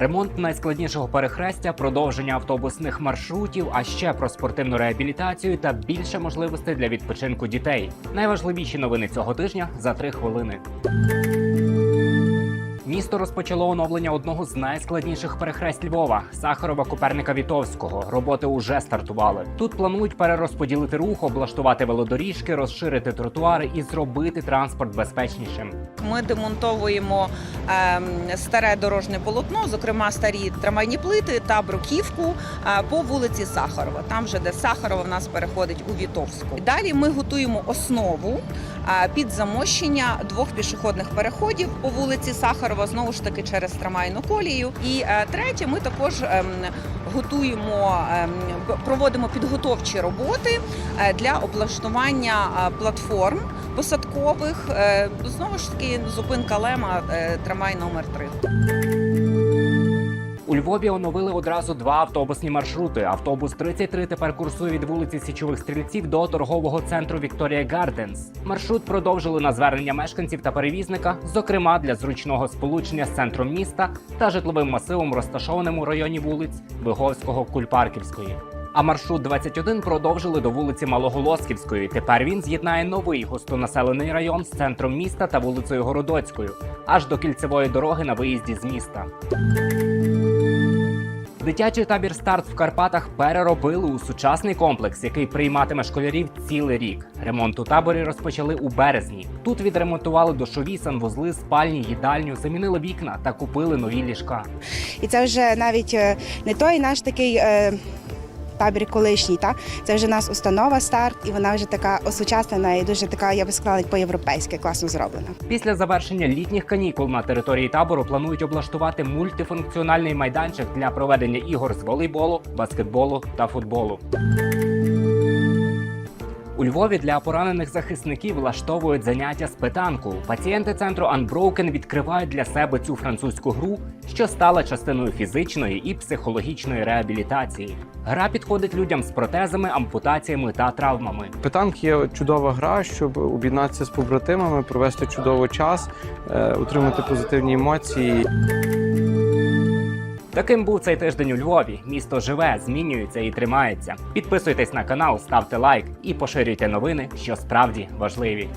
ремонт найскладнішого перехрестя, продовження автобусних маршрутів, а ще про спортивну реабілітацію та більше можливостей для відпочинку дітей. Найважливіші новини цього тижня за три хвилини. Місто розпочало оновлення одного з найскладніших перехресть Львова Сахарова Коперника Вітовського. Роботи уже стартували. Тут планують перерозподілити рух, облаштувати велодоріжки, розширити тротуари і зробити транспорт безпечнішим. Ми демонтовуємо ем, старе дорожне полотно, зокрема старі трамвайні плити та бруківку е, по вулиці Сахарова. Там же де Сахарова в нас переходить у Вітовську. Далі ми готуємо основу е, під замощення двох пішохідних переходів по вулиці Сахарова, знову ж таки через трамвайну колію. І е, третє, ми також ем, готуємо, ем, проводимо підготовчі роботи е, для облаштування е, платформ посадкових. Знову ж таки, зупинка Лема, трамвай номер 3 У Львові оновили одразу два автобусні маршрути. Автобус 33 тепер курсує від вулиці Січових стрільців до торгового центру Вікторія Гарденс. Маршрут продовжили на звернення мешканців та перевізника, зокрема для зручного сполучення з центром міста та житловим масивом, розташованим у районі вулиць Виговського Кульпарківської. А маршрут 21 продовжили до вулиці Малоголосківської. Тепер він з'єднає новий густонаселений район з центром міста та вулицею Городоцькою, аж до кільцевої дороги на виїзді з міста. Дитячий табір старт в Карпатах переробили у сучасний комплекс, який прийматиме школярів цілий рік. Ремонт у таборі розпочали у березні. Тут відремонтували дошові санвузли, спальні, їдальню, замінили вікна та купили нові ліжка. І це вже навіть е, не той наш такий е, табір колишній, та це вже у нас установа старт, і вона вже така осучаснена і дуже така, я би сказала, по-європейськи класно зроблена. Після завершення літніх канікул на території табору планують облаштувати мультифункціональний майданчик для проведення ігор з волейболу, баскетболу та футболу. У Львові для поранених захисників влаштовують заняття з питанку. Пацієнти центру Unbroken відкривають для себе цю французьку гру, що стала частиною фізичної і психологічної реабілітації. Гра підходить людям з протезами, ампутаціями та травмами. Питанк є чудова гра, щоб об'єднатися з побратимами, провести чудовий час, е, отримати позитивні емоції. Таким був цей тиждень у Львові. Місто живе, змінюється і тримається. Підписуйтесь на канал, ставте лайк і поширюйте новини, що справді важливі.